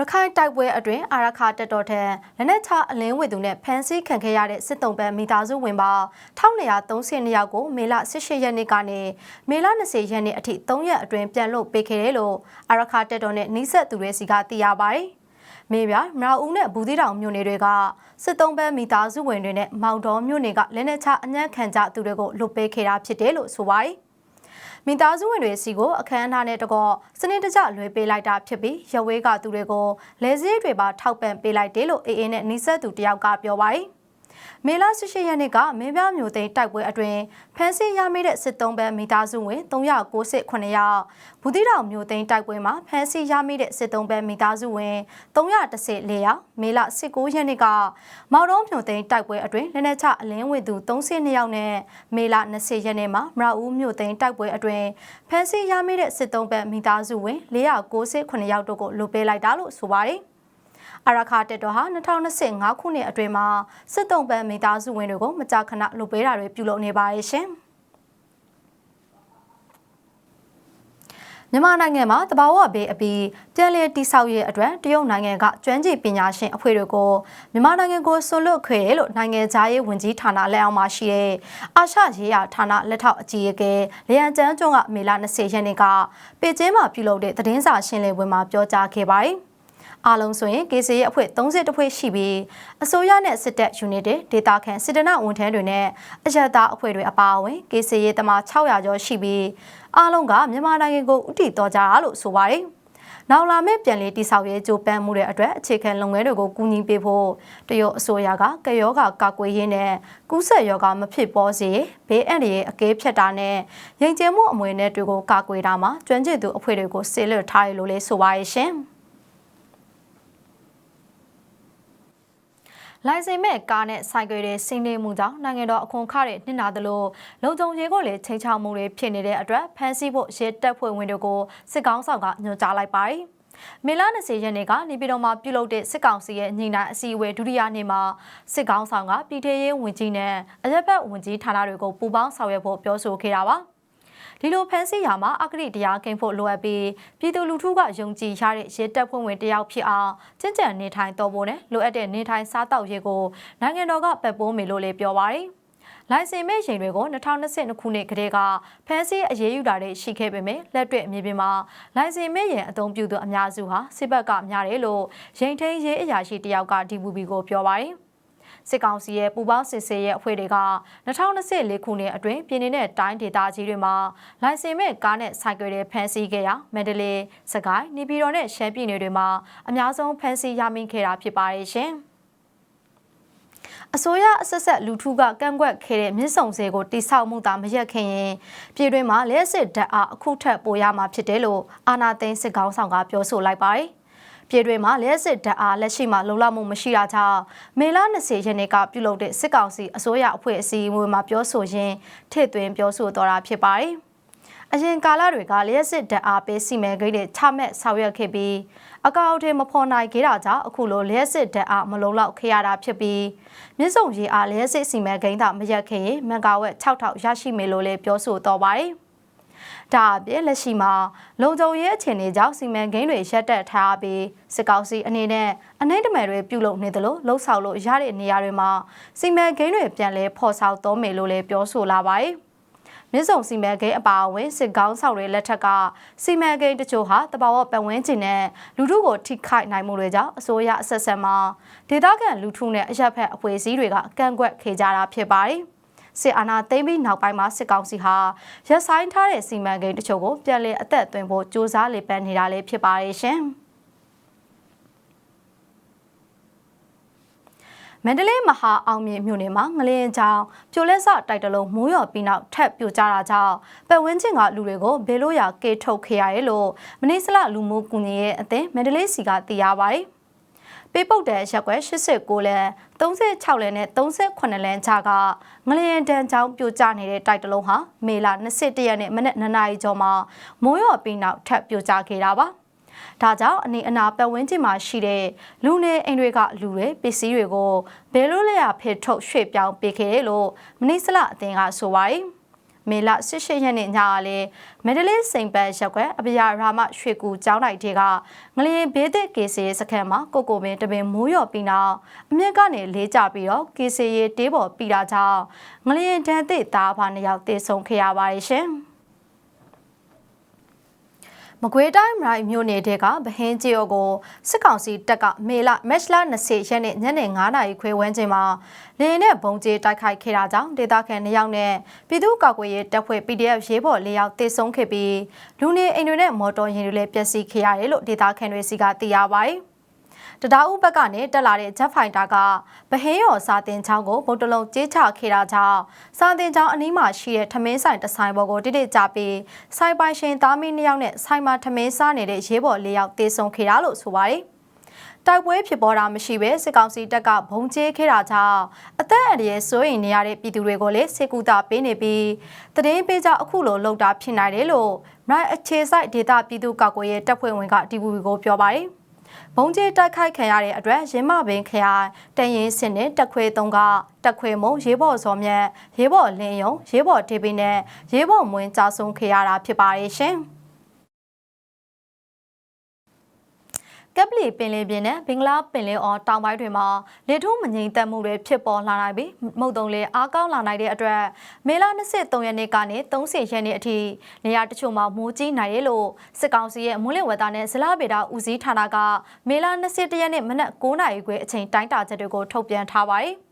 ရခိုင်တိုက်ပွဲအတွင်းအာရခတက်တော်ထံလက်နက်ချအလင်းဝေသူနဲ့ဖမ်းဆီးခံခဲ့ရတဲ့စစ်တုံးပန်းမိသားစုဝင်ပါ1232ယောက်ကိုမေလ18ရက်နေ့ကနေမေလ20ရက်နေ့အထိ3ရက်အတွင်းပြန်လွှတ်ပေးခဲ့တယ်လို့အာရခတက်တော်နဲ့နှိဆက်သူတွေစီကသိရပါတယ်။မေပြမရာဦးနဲ့ဘူးသီးတောင်မြို့နယ်တွေကစစ်တုံးပန်းမိသားစုဝင်တွေနဲ့မောင်တော်မြို့နယ်ကလက်နက်ချအညံ့ခံကြသူတွေကိုလွှတ်ပေးခဲ့တာဖြစ်တယ်လို့ဆိုပါတယ်။ မိသားစုဝင်တွေစီကိုအခမ်းအနားနဲ့တကောစနစ်တကျလွှဲပေးလိုက်တာဖြစ်ပြီးရဝေးကသူတွေကိုလဲစည်းတွေပါထောက်ပံ့ပေးလိုက်တယ်လို့အေးအေးနဲ့နှိဆက်သူတယောက်ကပြောပါတယ် မေလ18ရက်နေ့ကမင်းပြမျိုးသိန်းတိုက်ပွဲအတွင်းဖမ်းဆီးရမိတဲ့စစ်သုံးပန်းမိသားစုဝင်398ယောက်ဘူးတိတောင်မျိုးသိန်းတိုက်ပွဲမှာဖမ်းဆီးရမိတဲ့စစ်သုံးပန်းမိသားစုဝင်314ယောက်မေလ19ရက်နေ့ကမော်တော်မျိုးသိန်းတိုက်ပွဲအတွင်းလက်နက်ချအလင်းဝင်သူ32ယောက်နဲ့မေလ20ရက်နေ့မှာမရဦးမျိုးသိန်းတိုက်ပွဲအတွင်းဖမ်းဆီးရမိတဲ့စစ်သုံးပန်းမိသားစုဝင်498ယောက်တို့ကိုလွှတ်ပေးလိုက်တာလို့ဆိုပါတယ်။ အရခါတက်တော်ဟာ2025ခုနှစ်အတွင်းမှာစစ်တုံးပန်းမိသားစုဝင်တွေကိုမကြာခဏလုပ်ပေးတာတွေပြုလုပ်နေပါရဲ့ရှင်။မြန်မာနိုင်ငံမှာတဘာဝဘေးအပြီးပြန်လည်တိဆောက်ရေးအတွက်တရုတ်နိုင်ငံကကျွမ်းကျင်ပညာရှင်အဖွဲ့တွေကိုမြန်မာနိုင်ငံကိုဆွလွတ်ခွေတယ်လို့နိုင်ငံသားရေးဝန်ကြီးဌာနလက်အောက်မှာရှိတဲ့အာရှရေးရာဌာနလက်ထောက်အကြီးအကဲလျံကျန်းကျွန်းကမေလ20ရက်နေ့ကပေကျင်းမှာပြုလုပ်တဲ့သတင်းစာရှင်းလင်းပွဲမှာပြောကြားခဲ့ပါတယ်။ အားလုံးဆိုရင် KC ရဲ့အဖွဲ့30ဖွဲ့ရှိပြီးအစိုးရနဲ့စစ်တပ်ယူနစ်တွေဒေတာခန်စစ်တနဝန်ထမ်းတွေနဲ့အရတာအဖွဲ့တွေအပါအဝင် KC ရဲ့တမ600ကျော်ရှိပြီးအားလုံးကမြန်မာနိုင်ငံကိုဥတီတော်ကြတာလို့ဆိုပါတယ်။နောက်လာမယ့်ပြန်လည်တိဆောက်ရေးကြိုးပမ်းမှုတွေအတွက်အခြေခံလုပ်ငန်းတွေကိုကူညီပေးဖို့တရုတ်အစိုးရကကယောဂကာကွယ်ရေးနဲ့ကူးစက်ရောဂါမဖြစ်ပေါ်စေဘေးအန္တရာယ်အကဲဖြတ်တာနဲ့ရင်ကျဲမှုအမွေနဲ့တွေကိုကာကွယ်တာမှာကျွမ်းကျင်သူအဖွဲ့တွေကိုဆေးလွတ်ထားရလို့လဲဆိုပါရဲ့ရှင်။ လိုင်စင်မဲ့ကားနဲ့ဆိုင်ကယ်တွေစီးနေမှုကြောင့်နိုင်ငံတော်အခွန်ခတွေနှင်နာသလိုလုံခြုံရေးကိုလည်းချိန်ချောက်မှုတွေဖြစ်နေတဲ့အတွက်ဖမ်းဆီးဖို့ရဲတပ်ဖွဲ့ဝင်တွေကိုစစ်ကောင်းဆောင်ကညွှန်ကြားလိုက်ပါတယ်။မေလ20ရက်နေ့ကနေပြည်တော်မှာပြုလုပ်တဲ့စစ်ကောင်စီရဲ့ညီနိုင်အစည်းအဝေးဒုတိယနေ့မှာစစ်ကောင်းဆောင်ကပြည်ထရေးဝန်ကြီးနဲ့အရက်ဘတ်ဝန်ကြီးဌာနတွေကိုပူးပေါင်းဆောင်ရွက်ဖို့ပြောဆိုခဲ့တာပါ။ ဒီလိုဖမ်းဆီးရာမှာအဂရိတရားကင်းဖို့လိုအပ်ပြီးပြည်သူလူထုကယုံကြည်ရတဲ့ရဲတပ်ဖွဲ့ဝင်တယောက်ဖြစ်အောင်ကျင့်ကြံနေထိုင်တော်ဖို့နဲ့လိုအပ်တဲ့နေထိုင်စားတောက်ရေးကိုနိုင်ငံတော်ကပတ်ပိုးမယ်လို့လည်းပြောပါတယ်။လိုင်စင်မဲ့ရင်တွေကို2022ခုနှစ်ကတည်းကဖမ်းဆီးအရေးယူတာတွေရှိခဲ့ပေမဲ့လက်တွေ့အမြင်ပြင်မှာလိုင်စင်မဲ့ရင်အသုံးပြုသူအများစုဟာစစ်ဘက်ကများတယ်လို့ရင်ထိန်ရေးအရာရှိတယောက်က DVB ကိုပြောပါတယ်။ စစ်ကောင်စီရဲ့ပူပေါင်းစစ်ဆေးရဲ့အဖွဲ့တွေက2024ခုနှစ်အတွင်းပြည်내နဲ့တိုင်းဒေသကြီးတွေမှာလိုင်စင်မဲ့ကားနဲ့ဆိုင်ကယ်တွေဖမ်းဆီးခဲ့ရာမန္တလေး၊စကိုင်း၊နေပြည်တော်နဲ့ရှမ်းပြည်နယ်တွေမှာအများဆုံးဖမ်းဆီးရမိခဲ့တာဖြစ်ပါတယ်ရှင်။အစိုးရအဆက်ဆက်လူထုကကန့်ကွက်ခဲ့တဲ့မြစ်ဆုံစေကိုတိဆောက်မှုသာမရက်ခင်ရင်ပြည်တွင်းမှာလက်စစ်ဓာတ်အားအခုထက်ပိုရမှာဖြစ်တယ်လို့အာနာသိန်းစစ်ကောင်းဆောင်ကပြောဆိုလိုက်ပါတယ်။ ပြည်တွင်းမှာလက်စစ်ဓာတ်အားလက်ရှိမှာလုံလောက်မှုမရှိတာကြောင့်မေလ20ရက်နေ့ကပြုလုပ်တဲ့စစ်ကောင်စီအစိုးရအဖွဲ့အစည်းအဝေးမှာပြောဆိုရင်းထည့်သွင်းပြောဆိုတော်တာဖြစ်ပါတယ်။အရင်ကာလတွေကလျှက်စစ်ဓာတ်အားပေးစီမံကိန်းတွေချမှတ်ဆောင်ရွက်ခဲ့ပြီးအကောင့်ထဲမဖော်နိုင်ခဲ့တာကြောင့်အခုလိုလျှက်စစ်ဓာတ်အားမလုံလောက်ခဲ့ရတာဖြစ်ပြီးမြစ်ဆုံရေအားလျှက်စစ်စီမံကိန်းသာမရက်ခဲ့ရင်မန်ကာဝက်6000ရရှိမယ်လို့လည်းပြောဆိုတော်ပါတယ်။ ဒါအပြင်လက်ရှိမှာလုံခြုံရေးအခြေအနေကြောင့်စီမံကိန်းတွေရပ်တက်ထားပြီးစစ်ကောင်စီအနေနဲ့အနှိမ့်တမယ်တွေပြုလုပ်နေသလိုလှုပ်ဆောင်လို့ရတဲ့နေရာတွေမှာစီမံကိန်းတွေပြန်လဲဖော်ဆောင်သုံးမယ်လို့လည်းပြောဆိုလာပါတယ်။မြစ်ဆုံစီမံကိန်းအပါအဝင်စစ်ကောင်းဆောင်တွေလက်ထက်ကစီမံကိန်းတချို့ဟာတဘာဝပတ်ဝန်းကျင်နဲ့လူထုကိုထိခိုက်နိုင်မှုတွေကြောင့်အစိုးရအဆက်ဆက်မှာဒေသခံလူထုနဲ့အရက်ဖက်အဖွဲ့အစည်းတွေကကန့်ကွက်ခေကြတာဖြစ်ပါတယ်။ စစ်အာဏာသိမ်းပြီးနောက်ပိုင်းမှာစစ်ကောင်စီဟာရပ်ဆိုင်းထားတဲ့စီမံကိန်းတချို့ကိုပြန်လည်အသက်သွင်းဖို့စ조사လေပန်းနေတာလည်းဖြစ်ပါရဲ့ရှင်။မန္တလေးမဟာအောင်မြင်မြို့နယ်မှာငလင်းချောင်းပြိုလက်စတိုက်တလုံးမိုးရော်ပြီးနောက်ထပ်ပြိုကျတာကြောင့်ပတ်ဝန်းကျင်ကလူတွေကိုဘေးလို့ရကေထုတ်ခဲ့ရတယ်လို့မနေ့စလလူမှုကူညီရေးအသင်းမန္တလေးစီကသိရပါတယ် ပေးပုတ်တဲ့ရက်ွက်89လမ်း36လမ်းနဲ့38လမ်းကြားကငလျင်တန်းချောင်းပြိုကျနေတဲ့တိုက်တလုံးဟာမေလ21ရက်နေ့မနက်9နာရီကျော်မှာမိုးရော်ပြီးနောက်ထပ်ပြိုကျခဲ့တာပါဒါကြောင့်အနေအနာပတ်ဝန်းကျင်မှာရှိတဲ့လူနေအိမ်တွေကလူတွေပစ္စည်းတွေကိုဘယ်လိုလဲရဖေထုတ်ရွှေ့ပြောင်းပေးခဲ့တယ်လို့မနိစလအသင်းကဆိုပါတယ် မေလ18ရက်နေ့ညကလည်းမက်ဒလေးစိန်ပတ်ရက်ကွက်အပရာရာမရွှေကူကျောင်းတိုက်တွေကငလျင်ဘေးသစ်ကေစီစခန်းမှာကိုကိုပင်တပင်မိုးရော်ပြီးနောက်အမြင့်ကနေလေးကြပြီးတော့ကေစီရေတေးပေါ်ပြီးတာကြောင့်ငလျင်တန်းသစ်သားဘာနှစ်ယောက်တေဆုံးခဲ့ရပါတယ်ရှင်။ မကွေးတိုင်းမိုင်မြို့နယ်တဲကဗဟင်းကြီးရောကိုစစ်ကောင်စီတပ်ကမေလမက်လ20ရက်နေ့ညနေ9နာရီခွဲဝန်းကျင်မှာလေယာဉ်နဲ့ဘုံကျဲတိုက်ခိုက်ခဲ့တာကြောင့်ဒေသခံ2ယောက်နဲ့ပြည်သူ့ကာကွယ်ရေးတပ်ဖွဲ့ PDF ရေးဘော်4ယောက်တေဆုံးခဲ့ပြီးလူနေအိမ်တွေနဲ့မော်တော်ယာဉ်တွေလည်းပျက်စီးခဲ့ရတယ်လို့ဒေသခံတွေစီကသိရပါတယ်။ တဒါဦးဘက်ကနေတက်လာတဲ့ Jet Fighter ကဗဟင်းရော်စာတင်ချောင်းကိုဗုတ်တလုံးကြေးချခဲ့တာကြောင့်စာတင်ချောင်းအနီးမှာရှိတဲ့ထမင်းဆိုင်တဆိုင်ပေါ်ကိုတိတိကျပြီးစိုက်ပိုင်ရှင်သားမင်းနှစ်ယောက်နဲ့ဆိုင်မှာထမင်းစားနေတဲ့ရေးပေါ်လေးယောက်တေဆုံးခဲ့တာလို့ဆိုပါတယ်တိုက်ပွဲဖြစ်ပေါ်တာမရှိဘဲစစ်ကောင်စီတပ်ကဘုံကျဲခဲ့တာကြောင့်အသက်အန္တရာယ်စိုးရိမ်နေရတဲ့ပြည်သူတွေကိုလည်းစေကူတာပေးနေပြီးတည်င်းပေးကြအခုလိုလှုပ်တာဖြစ်နိုင်တယ်လို့နိုင်အခြေဆိုင်ဒေတာပြည်သူ့ကောက်ကွယ်ရေးတပ်ဖွဲ့ဝင်က DVB ကိုပြောပါတယ်။ ဘုံကျဲတိုက်ခိုက်ခံရတဲ့အတွက်ရင်းမပင်ခရိုင်တန်ရင်စင်နဲ့တက်ခွေသုံးကတက်ခွေမုံရေးဘော်စောမြတ်ရေးဘော်လင်းယုံရေးဘော်ဒေဘီနဲ့ရေးဘော်မွင်းကြဆုံးခဲ့ရတာဖြစ်ပါရဲ့ရှင်။ ကပ်ပလီပင်လယ်ပြင်နဲ့ဘင်္ဂလားပင်လယ်အော်တောင်ပိုင်းတွေမှာလေထုမငြိမ်သက်မှုတွေဖြစ်ပေါ်လာနိုင်ပြီးမုတ်တုံလေအားကောင်းလာနိုင်တဲ့အတွက်မေလ23ရက်နေ့ကနေ30ရက်နေ့အထိနေရာတချို့မှာမိုးကြီးနိုင်တယ်လို့စစ်ကောင်စီရဲ့မွန်းလယ်ဝက်သားနဲ့ဇလားဗေဒဦးစီးဌာနကမေလ21ရက်နေ့မနက်9:00နာရီခွဲအချိန်တိုင်းတာချက်တွေကိုထုတ်ပြန်ထားပါတယ်။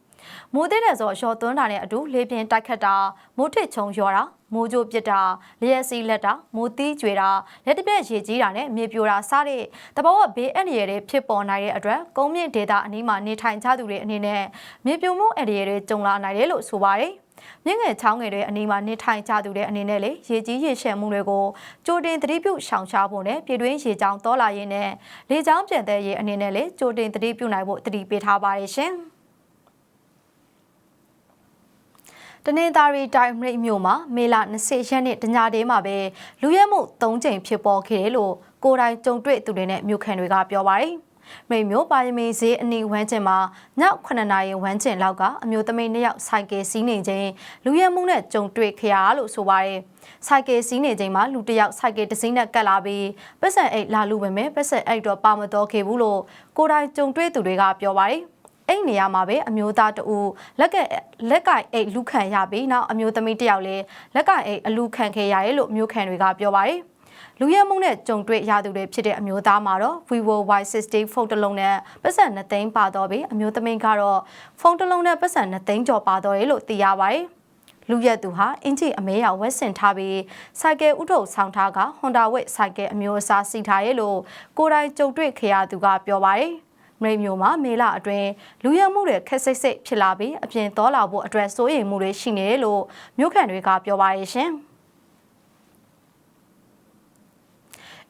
မိုးသေးတဲ့ဆိုရော်သွန်းတာနဲ့အတူလေပြင်းတိုက်ခတ်တာမိုးထစ်ချုံရော်တာမိုးကြိုးပစ်တာလျက်စီးလက်တာမိုးသီးကျွေတာလက်တစ်ပြက်ရေကြီးတာနဲ့မြေပြိုတာစတဲ့တဘောကဘေးအန္တရာယ်တွေဖြစ်ပေါ်နိုင်တဲ့အတွက်ကုန်းမြင့်ဒေသအနီးမှာနေထိုင်ကြသူတွေအနေနဲ့မြေပြိုမှုအန္တရာယ်တွေကြုံလာနိုင်တယ်လို့ဆိုပါတယ်မြင့်ငယ်ချောင်းငယ်တွေအနီးမှာနေထိုင်ကြသူတဲ့အနေနဲ့လေရေကြီးရေရှည်မှုတွေကိုကြိုတင်သတိပြုရှောင်ရှားဖို့နဲ့ပြည်တွင်းရေကြောင်းတောလာရင်းနဲ့လေကြောင်းပြန်တဲ့ရေအနေနဲ့လေကြိုတင်သတိပြုနိုင်ဖို့တတိပေးထားပါတယ်ရှင်။ တနင်္သာရီတိုင်းမြိတ်မြို့မှာမေလ20ရက်နေ့တညတည်းမှာပဲလူရဲမှု၃ကြိမ်ဖြစ်ပေါ်ခဲ့တယ်လို့ကိုယ်တိုင်ကြုံတွေ့သူတွေနဲ့မြို့ခံတွေကပြောပါတယ်။မြိတ်မြို့ပါရမီဈေးအနီးဝန်းကျင်မှာည9နာရီဝန်းကျင်လောက်ကအမျိုးသမီးနှစ်ယောက်ဆိုင်ကယ်စီးနေချိန်လူရဲမှုနဲ့ကြုံတွေ့ခရလို့ဆိုပါတယ်။ဆိုင်ကယ်စီးနေချိန်မှာလူတစ်ယောက်ဆိုင်ကယ်တစ်စီးနဲ့ကတ်လာပြီးပတ်စံအိတ်လာလူပဲမဲ့ပတ်စံအိတ်တော့ပါမတော့ခဲ့ဘူးလို့ကိုယ်တိုင်ကြုံတွေ့သူတွေကပြောပါတယ်။ အဲ့နေရာမှာပဲအမျိုးသားတူလက်ကလက်ကအိတ်လူခံရပြီးနောက်အမျိုးသမီးတယောက်လည်းလက်ကအိတ်အလူခံခဲ့ရတယ်လို့မျိုးခံတွေကပြောပါတယ်လူရဲမုံနဲ့ကြုံတွေ့ရသူတွေဖြစ်တဲ့အမျိုးသားမှာတော့ Vivo Y60 ဖုန်းတစ်လုံးနဲ့ပတ်စံ2သိန်းပါတော့ပြီးအမျိုးသမီးကတော့ဖုန်းတစ်လုံးနဲ့ပတ်စံ2သိန်းကျော်ပါတော့တယ်လို့သိရပါတယ်လူရက်သူဟာအင်ဂျီအမဲရောင်ဝက်ဆင်ထားပြီးစိုက်ကယ်ဥထုပ်ဆောင်ထားကဟွန်ဒါဝက်စိုက်ကယ်အမျိုးအစားစီထားရဲ့လို့ကိုယ်တိုင်ကြုံတွေ့ခဲ့ရသူကပြောပါတယ်။ မြိတ်မြို့မှာမေလအတွင်းလူရမှုတွေခက်စိတ်စိတ်ဖြစ်လာပြီးအပြင်တော်လာဖို့အတွက်စိုးရိမ်မှုတွေရှိနေတယ်လို့မြို့ခံတွေကပြောပါရဲ့ရှင်။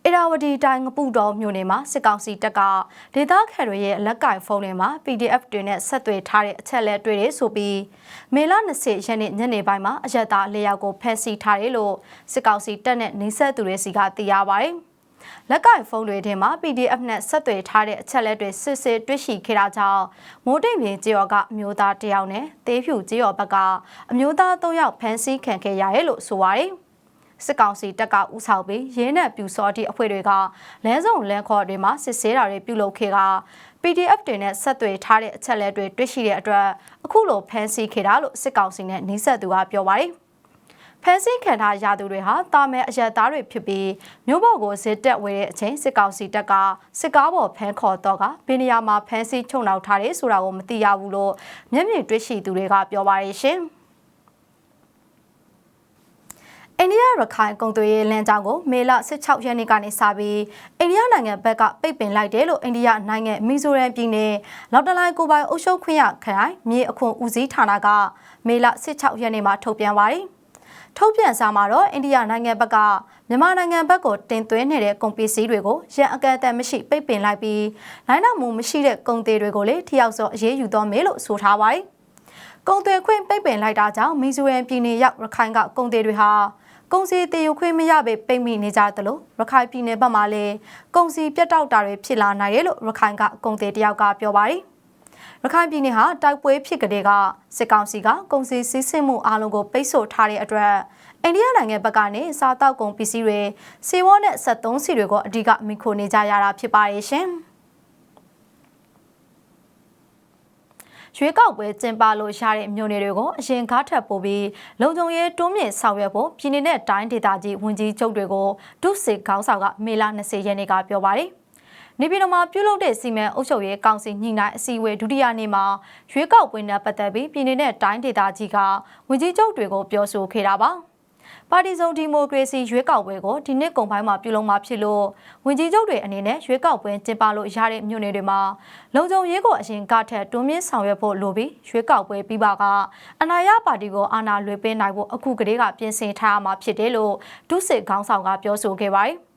အေရာဝတီတိုင်းငပုတော်မြို့နယ်မှာစစ်ကောင်စီတပ်ကဒေသခံတွေရဲ့လက်ကင်ဖုန်းတွေမှာ PDF တွေနဲ့ဆက်သွယ်ထားတဲ့အချက်လက်တွေဆိုပြီးမေလ20ရက်နေ့ညနေပိုင်းမှာအရက်သား၄ယောက်ကိုဖမ်းဆီးထားတယ်လို့စစ်ကောင်စီတပ်နဲ့နှိဆက်သူတွေစီကသိရပါတယ်။ လက်ကင်ဖုန်းတွေထဲမှာ PDF နဲ့ဆက်သွယ်ထားတဲ့အချက်လက်တွေစစ်စစ်တွေ့ရှိခဲ့တာကြောင့်မိုးတိမ်ပြင်ကြေော်ကအမျိုးသားတယောက်နဲ့သေးဖြူကြေော်ဘက်ကအမျိုးသား၃ယောက်ဖမ်းဆီးခံခဲ့ရတယ်လို့ဆိုပါတယ်စစ်ကောင်စီတပ်ကဥဆောင်ပြီးရင်းနဲ့ပြူစောတိအဖွဲ့တွေကလမ်းစုံလမ်းခေါ်တွေမှာစစ်ဆေးတာတွေပြုလုပ်ခဲ့က PDF တွေနဲ့ဆက်သွယ်ထားတဲ့အချက်လက်တွေတွေ့ရှိတဲ့အတွက်အခုလိုဖမ်းဆီးခဲ့တာလို့စစ်ကောင်စီနဲ့နှိစက်သူကပြောပါတယ် ဖမ်းဆီးခံထားရသူတွေဟာတာမဲအရက်သားတွေဖြစ်ပြီးမြို့ပေါ်ကိုစစ်တက်ဝဲတဲ့အချိန်စစ်ကောင်စီတပ်ကစစ်ကားပေါ်ဖမ်းခေါ်တော့ကဘယ်နေရာမှာဖမ်းဆီးချုံနှောက်ထားတယ်ဆိုတာကိုမသိရဘူးလို့မျက်မြင်တွေ့ရှိသူတွေကပြောပါရရှင်။အိန္ဒိယရခိုင်ကုန်သွယ်ရေးလမ်းကြောင်းကိုမေလ16ရက်နေ့ကနေစပြီးအိန္ဒိယနိုင်ငံဘက်ကပိတ်ပင်လိုက်တယ်လို့အိန္ဒိယနိုင်ငံမီဇိုရမ်ပြည်နယ်လောက်တလိုင်ကိုပိုင်အုပ်ချုပ်ခွင့်ရခရိုင်မြေအခွန်ဦးစီးဌာနကမေလ16ရက်နေ့မှာထုတ်ပြန်ပါတယ်။ ထုတ်ပြန်စာမှာတော့အိန္ဒိယနိုင်ငံဘက်ကမြန်မာနိုင်ငံဘက်ကိုတင်သွင်းနေတဲ့ကုန်ပစ္စည်းတွေကိုရန်အကန့်အသတ်မရှိပိတ်ပင်လိုက်ပြီးလိုင်းနောက်မှုမရှိတဲ့ကုန်သေးတွေကိုလည်းထိရောက်စွာအရေးယူသွားမယ်လို့ဆိုထားပါတယ်။ကုန်သွယ်ခွင့်ပိတ်ပင်လိုက်တာကြောင့်မီဇိုရမ်ပြည်နယ်ရောက်ရခိုင်ကကုန်သေးတွေဟာကုန်စည်တည်ယူခွင့်မရပေပိတ်မိနေကြသလိုရခိုင်ပြည်နယ်ဘက်မှာလည်းကုန်စည်ပြတ်တောက်တာတွေဖြစ်လာနိုင်တယ်လို့ရခိုင်ကကုန်သေးတယောက်ကပြောပါတယ် ရခိုင်ပြည်နယ်ဟာတိုက်ပွဲဖြစ်ကြတဲ့ကစစ်ကောင်စီကကုန်စည်စီးဆင်းမှုအလုံးကိုပိတ်ဆို့ထားတဲ့အတွက်အိန္ဒိယနိုင်ငံဘက်ကနေစားတောက်ကုန်ပစ္စည်းတွေစီဝေါနဲ့ဆက်သုံးစီတွေကိုအဓိကမိခိုနေကြရတာဖြစ်ပါရဲ့ရှင်။ရွေးကောက်ပွဲကျင်းပလို့ရတဲ့မြို့နယ်တွေကိုအရင်ကားထပ်ပို့ပြီးလုံခြုံရေးတွန်းမြင့်ဆောင်ရွက်ဖို့ပြည်내နဲ့တိုင်းဒေသကြီးဝန်ကြီးချုပ်တွေကိုဒုစစ်ခေါင်းဆောင်ကမေလ20ရက်နေ့ကပြောပါတယ်။ နေပြည်တော်မှာပြုလုပ်တဲ့စီမံအုပ်ချုပ်ရေးကောင်စီညှိနှိုင်းအစည်းအဝေးဒုတိယနေ့မှာရွေးကောက်ပွဲနဲ့ပတ်သက်ပြီးပြည်내နဲ့တိုင်းဒေသကြီးကဝန်ကြီးချုပ်တွေကိုပြောဆိုခဲ့တာပါ။ပါတီစုံဒီမိုကရေစီရွေးကောက်ပွဲကိုဒီနှစ်ကုန်ပိုင်းမှာပြုလုပ်မှာဖြစ်လို့ဝင်ကြီးချုပ်တွေအနေနဲ့ရွေးကောက်ပွဲကျင်းပလို့ရတဲ့မြို့နယ်တွေမှာလုံခြုံရေးကိုအရင်ကထက်တွန်းမြင့်ဆောင်ရွက်ဖို့လိုပြီးရွေးကောက်ပွဲပြီးပါကအနာရပါတီကိုအာဏာလွှဲပေးနိုင်ဖို့အခုကတည်းကပြင်ဆင်ထားမှာဖြစ်တယ်လို့ဒုစစ်ခေါင်းဆောင်ကပြောဆိုခဲ့ပါတယ်။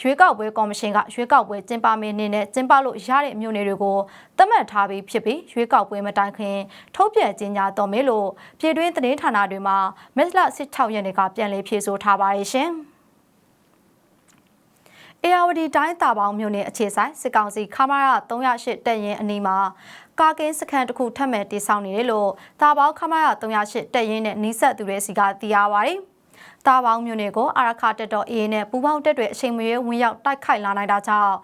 ရွေးကောက်ပွဲကော်မရှင်ကရွေးကောက်ပွဲကျင်းပမင်းနေနဲ့ကျင်းပလို့ရတဲ့မြို့နယ်တွေကိုသတ်မှတ်ထားပြီးဖြစ်ပြီးရွေးကောက်ပွဲမတိုင်ခင်ထုတ်ပြန်ကြေညာတော်မယ်လို့ပြည်တွင်းသတင်းဌာနတွေမှာမက်လ16ရက်နေ့ကပြန်လည်ဖြေဆိုထားပါရဲ့ရှင်။အေယာဝတီတိုင်းတာပေါင်းမြို့နယ်အခြေဆိုင်စစ်ကောင်စီခမာရ308တက်ရင်အနီးမှာကာကင်းစခန်းတစ်ခုထပ်မံတည်ဆောက်နေတယ်လို့တာပေါင်းခမာရ308တက်ရင်နဲ့နီးစပ်သူတွေစီကသိရပါဗျ။ တာပေါင်းမျိုးတွေကိုအာရခတက်တော်အေးနဲ့ပူပေါင်းတက်တွေအချိန်မရွေးဝင်ရောက်တိုက်ခိုက်လာနိုင်တာကြောင့်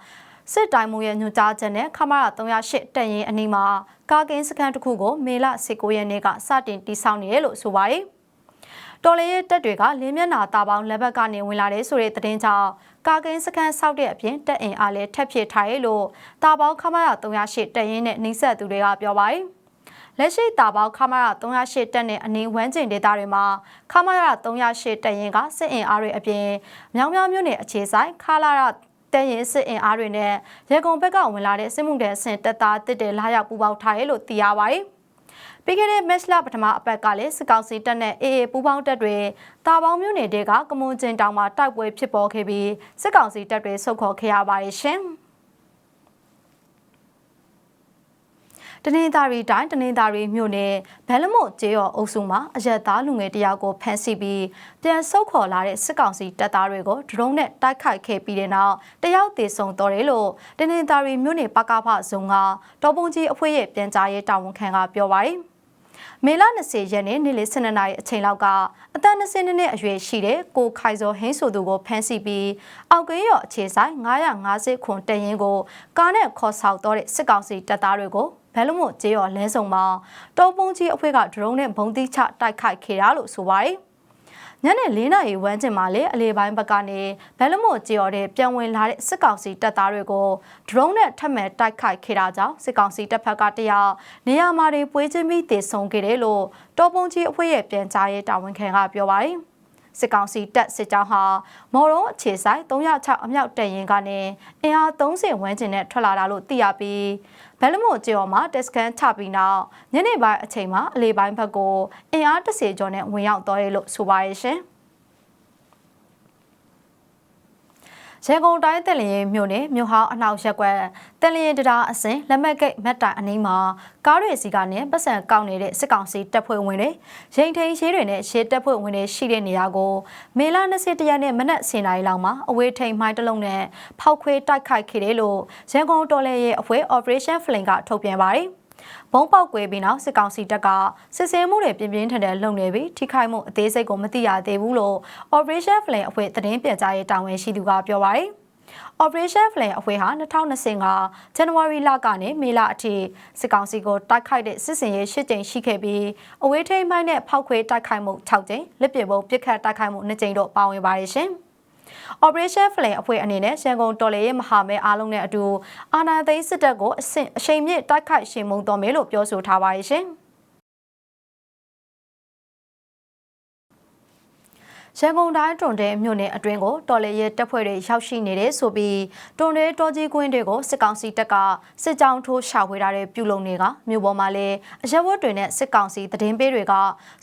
စစ်တိုင်းမှုရဲ့ညွှန်ကြားချက်နဲ့ခမာရ308တက်ရင်အနီးမှာကာကင်းစခန်းတစ်ခုကိုမေလ19ရက်နေ့ကစတင်တည်ဆောက်နေတယ်လို့ဆိုပါတယ်။တော်လေးရဲ့တက်တွေကလင်းမျက်နာတာပေါင်းလက်ဘက်ကနေဝင်လာတဲ့ဆိုတဲ့သတင်းကြောင့်ကာကင်းစခန်းဆောက်တဲ့အပြင်တက်အင်အားလည်းထပ်ဖြစ်ထားရလို့တာပေါင်းခမာရ308တက်ရင်နဲ့နှိစက်သူတွေကပြောပါတယ်။ လက်ရှိတာပေါခမာရ308တက်နဲ့အနည်းဝန်းကျင်ဒေသတွေမှာခမာရ308တက်ရင်ကစစ်အင်အားတွေအပြင်မြောင်မြောင်မြို့နယ်အခြေဆိုင်ခလာရတရင်စစ်အင်အားတွေနဲ့ရေကုန်ဘက်ကဝင်လာတဲ့စစ်မှုထမ်းဆင်တပ်သားတစ်တယ်လာရောက်ပူးပေါင်းထားရလို့သိရပါတယ်။ပြီးခဲ့တဲ့မက်လပထမအပတ်ကလည်းစစ်ကောင်စီတပ်နဲ့အေအေပူးပေါင်းတပ်တွေတာပေါင်းမြို့နယ်တွေကကမွန်ကျင်တောင်မှာတိုက်ပွဲဖြစ်ပေါ်ခဲ့ပြီးစစ်ကောင်စီတပ်တွေဆုတ်ခေါ်ခဲ့ရပါတယ်ရှင်။ တနင်္သာရီတိုင်းတနင်္သာရီမြို့နယ်ဘဲလမွတ်ကျေးရော်အုပ်စုမှာအရက်သားလူငယ်တယောက်ကိုဖမ်းဆီးပြီးပြန်ဆုတ်ခေါ်လာတဲ့စစ်ကောင်စီတပ်သားတွေကိုဒရုန်းနဲ့တိုက်ခိုက်ခဲ့ပြီးတဲ့နောက်တယောက်သေဆုံးတော်တယ်လို့တနင်္သာရီမြို့နယ်ပကဖဇုံကတော်ပုံကြီးအဖွဲ့ရဲ့ပြန်ကြားရေးတာဝန်ခံကပြောပါတယ်မေလ20ရက်နေ့နေ့လယ်12နာရီအချိန်လောက်ကအသက်20နှစ်အရွယ်ရှိတဲ့ကိုခိုင်စောဟင်းဆိုသူကိုဖမ်းဆီးပြီးအောက်ကင်းရော်အခြေဆိုင်950ခွန်တရင်ကိုကားနဲ့ခေါ်ဆောင်တော့တဲ့စစ်ကောင်စီတပ်သားတွေကို ဘဲလုံးမကျေးရော်လဲဆုံမှာတောပုံကြီးအဖွဲ့ကဒရုန်းနဲ့ဘုံတိချတိုက်ခိုက်ခဲ့တာလို့ဆိုပါတယ်ညနေ၄နာရီဝန်းကျင်မှာလေအလေပိုင်းဘက်ကနေဘဲလမို့ကြော်တဲ့ပြန်ဝင်လာတဲ့စစ်ကောင်စီတပ်သားတွေကိုဒရုန်းနဲ့ထပ်မံတိုက်ခိုက်ခဲ့တာကြောင့်စစ်ကောင်စီတပ်ဖက်ကတယောက်နေရာမှာတွေပွေးချင်းပြီးတည်ဆုံခဲ့တယ်လို့တောပုံကြီးအဖွဲ့ရဲ့ပြန်ကြားရေးတာဝန်ခံကပြောပါတယ်။ စစ်ကောင်စီတပ်စစ်ကြောင်းဟာမော်ရုံးအခြေဆိုင်306အမြောက်တပ်ရင်ကနေအင်အား30ဝန်းကျင်နဲ့ထွက်လာတာလို့သိရပြီးဘယ်လမို့ကျော်မှာတက်စကန်ချပြီးနောက်ညနေပိုင်းအချိန်မှာအလေပိုင်းဘက်ကိုအင်အား30ကျော်နဲ့ဝင်ရောက်သွားတယ်လို့ဆိုပါရရှင်။ ရန်ကုန်တိုင်းတက်လျင်မြို့နယ်မြို့ဟောင်းအနောက်ရက်ကွက်တက်လျင်တရားအစင်လက်မက်ကိတ်မက်တိုင်အနီးမှာကားတွေစီကနေပတ်စံကောက်နေတဲ့စစ်ကောင်စီတပ်ဖွဲ့ဝင်တွေရင်ထိန်ရှေးတွေနဲ့ရှေးတပ်ဖွဲ့ဝင်တွေရှိတဲ့နေရာကိုမေလ21ရက်နေ့မနက်10:00နာရီလောက်မှာအဝေးထိန်မိုင်းတစ်လုံးနဲ့ဖောက်ခွဲတိုက်ခိုက်ခဲ့တယ်လို့ရန်ကုန်တော်လှန်ရေးအဖွဲ့ Operation Flame ကထုတ်ပြန်ပါတယ်။ ဘုံပေါက်ကွဲပြီးနောက်စစ်ကောင်စီတပ်ကစစ်ဆေးမှုတွေပြင်းပြင်းထန်ထန်လုပ်နေပြီးထိခိုက်မှုအသေးစိတ်ကိုမသိရသေးဘူးလို့ Operation Flame အဖွဲ့သတင်းပြန်ကြားရေးတာဝန်ရှိသူကပြောပါတယ်။ Operation Flame အဖွဲ့ဟာ2025 January လကနေမေလအထိစစ်ကောင်စီကိုတိုက်ခိုက်တဲ့စစ်စင်ရေး၈ကြိမ်ရှိခဲ့ပြီးအဝေးထိန်းမိုင်းနဲ့ဖောက်ခွဲတိုက်ခိုက်မှု6ကြိမ်လက်ပစ်ပုံပစ်ခတ်တိုက်ခိုက်မှု2ကြိမ်တို့ပါဝင်ပါတယ်ရှင်။ Operation Flame အဖွဲ့အနေနဲ့ရန်ကုန်တော်လေရဲ့မဟာမဲအားလုံးနဲ့အတူအာဏာသိမ်းစစ်တပ်ကိုအဆင့်အချိန်မြင့်တိုက်ခိုက်ရှင်မုံတော်မယ်လို့ပြောဆိုထားပါတယ်ရှင်။ရန်ကုန်တိုင်းတွန်တဲမြို့နယ်အတွင်းကိုတော်လေရဲတပ်ဖွဲ့တွေရောက်ရှိနေတဲ့ဆိုပြီးတွန်တဲတော်ကြီးကွင်းတွေကိုစစ်ကောင်စီတပ်ကစစ်ကြောင်းထိုးရှာဖွေထားတဲ့ပြုလုံတွေကမြို့ပေါ်မှာလည်းအရက်ဝတ်တွေနဲ့စစ်ကောင်စီသတင်းပေးတွေက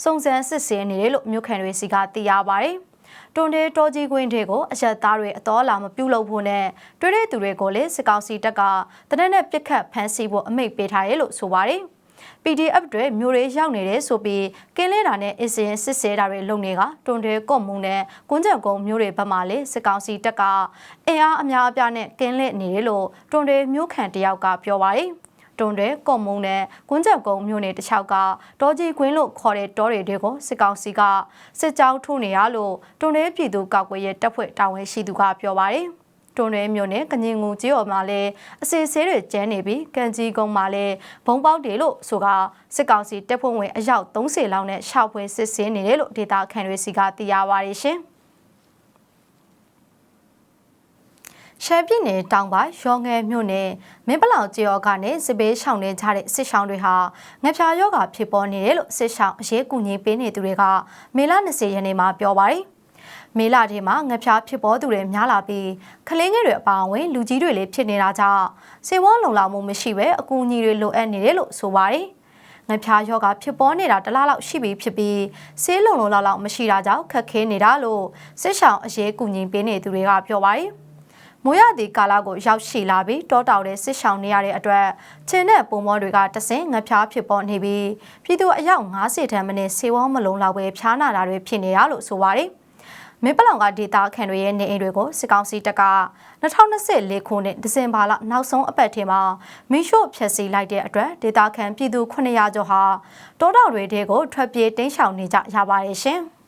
စုံစမ်းစစ်ဆေးနေတယ်လို့မြို့ခံတွေစီကသိရပါတယ်။ တွန်တဲတော်ကြီးကွင်းတွေကိုအရက်သားတွေအတော်လာမပြုတ်လို့ဖို့နဲ့တွေ့တဲ့သူတွေကိုလည်းစစ်ကောင်စီတပ်ကတနက်နဲ့ပြစ်ခတ်ဖမ်းဆီးဖို့အမိန့်ပေးထားရဲလို့ဆိုပါတယ်။ PDF တွေမျိုးတွေရောက်နေတယ်ဆိုပြီးကင်းလဲတာနဲ့အစရင်စစ်စဲတာတွေလုပ်နေကတွန်တဲကော့မုံနဲ့ကွန်းချက်ကုန်းမျိုးတွေဘက်မှလေစစ်ကောင်စီတပ်ကအင်အားအများအပြားနဲ့ကင်းလဲနေတယ်လို့တွန်တဲမျိုးခံတယောက်ကပြောပါတယ်။ တွန်တွေကုံမုံနဲ့ကွန်းချက်ကုန်းမြို့နယ်တစ်လျှောက်ကတောကြီးကွင်းလို့ခေါ်တဲ့တောတွေတွေကိုစစ်ကောင်စီကစစ်ကြောင်းထိုးနေရလို့တွန်တွေပြည်သူကောက်ွယ်ရဲ့တပ်ဖွဲ့တာဝန်ရှိသူကပြောပါတယ်။တွန်ရဲမြို့နယ်ကညင်ငူကျေးော်မှာလည်းအစီအစေးတွေကျန်းနေပြီးကန်ကြီးကုန်းမှာလည်းဘုံပေါက်တယ်လို့ဆိုကစစ်ကောင်စီတပ်ဖွဲ့ဝင်အယောက်30လောက်နဲ့ရှောက်ပွဲစစ်ဆင်းနေတယ်လို့ဒေတာခန်တွေစီကသိရပါတယ်ရှင်။ ရှမ်းပြည်နယ်တောင်ပိုင်းရောငယ်မြို့နယ်မင်းပလောင်ကျေးရွာကနေစစ်ဘေးရှောင်နေကြတဲ့စစ်ရှောင်တွေဟာငပြာယောဂါဖြစ်ပေါ်နေတယ်လို့စစ်ရှောင်အရေးကူညီပေးနေသူတွေကမေလ20ရက်နေ့မှာပြောပါတယ်။မေလထဲမှာငပြားဖြစ်ပေါ်သူတွေများလာပြီးကလေးငယ်တွေအပါအဝင်လူကြီးတွေလည်းဖြစ်နေတာကြောင့်စေဝါလုံလောက်မှုမရှိဘဲအကူအညီတွေလိုအပ်နေတယ်လို့ဆိုပါတယ်။ငပြားယောဂါဖြစ်ပေါ်နေတာတလားလောက်ရှိပြီဖြစ်ပြီးဆေးလုံလုံလောက်လောက်မရှိတာကြောင့်ခက်ခဲနေတာလို့စစ်ရှောင်အရေးကူညီပေးနေသူတွေကပြောပါတယ်။ မိုးရသည့်ကာလကိုရောက်ရှိလာပြီးတောတောင်တဲ့စစ်ဆောင်နေရတဲ့အတွက်ချင်းတဲ့ပုံမောတွေကတဆင်ငပြားဖြစ်ပေါ်နေပြီးပြည်သူအယောက်90ထံမနည်းစေဝေါမလုံးလောက်ပဲဖျားနာတာတွေဖြစ်နေတာလို့ဆိုပါတယ်မင်းပလောင်ကဒေတာခန်တွေရဲ့နေအိမ်တွေကိုစစ်ကောင်စီတပ်က2024ခုနှစ်ဒီဇင်ဘာလနောက်ဆုံးအပတ်ထဲမှာမီးရှို့ဖျက်ဆီးလိုက်တဲ့အတွက်ဒေတာခန်ပြည်သူ900ကျော်ဟာတောတောင်တွေတဲကိုထွက်ပြေးတိမ်းရှောင်နေကြရပါတယ်ရှင်။